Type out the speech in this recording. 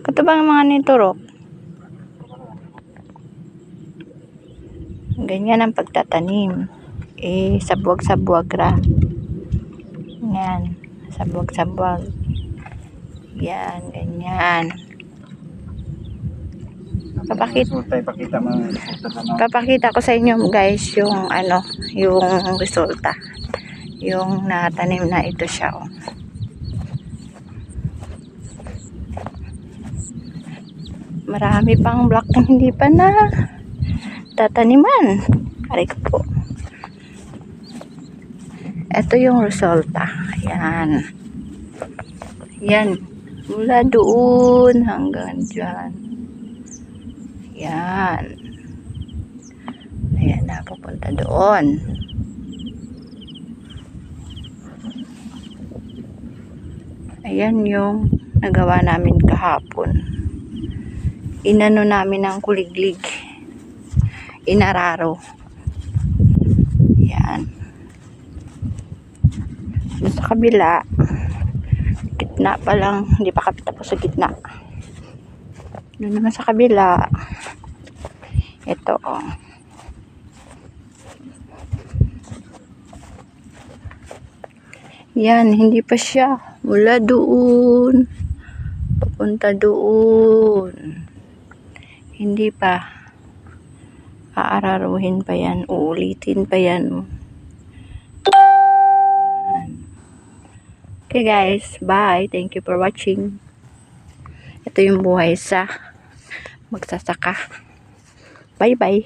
Katubang mga niturok. Ganyan ang pagtatanim. Eh, sabwag-sabwag ra. Yan. Sabwag-sabwag. Yan, ganyan. Papakita. Papakita ko sa inyo guys yung ano, yung resulta. Yung natanim na ito siya. Oh. Marami pang block na hindi pa na tataniman. Aray po. Ito yung resulta. Ayan. Yan. Mula doon hanggang dyan. Yan. Ayan na, pupunta doon. Ayan yung nagawa namin kahapon. Inano namin ng kuliglig. Inararo. Yan. Sa kabila, gitna pa lang, hindi pa kami tapos sa gitna. Doon naman sa kabila, ito oh. Yan, hindi pa siya. Mula doon. Papunta doon. Hindi pa. Aararuhin pa yan. Uulitin pa yan. Okay guys, bye. Thank you for watching. Ito yung buhay sa magsasaka. Bye bye.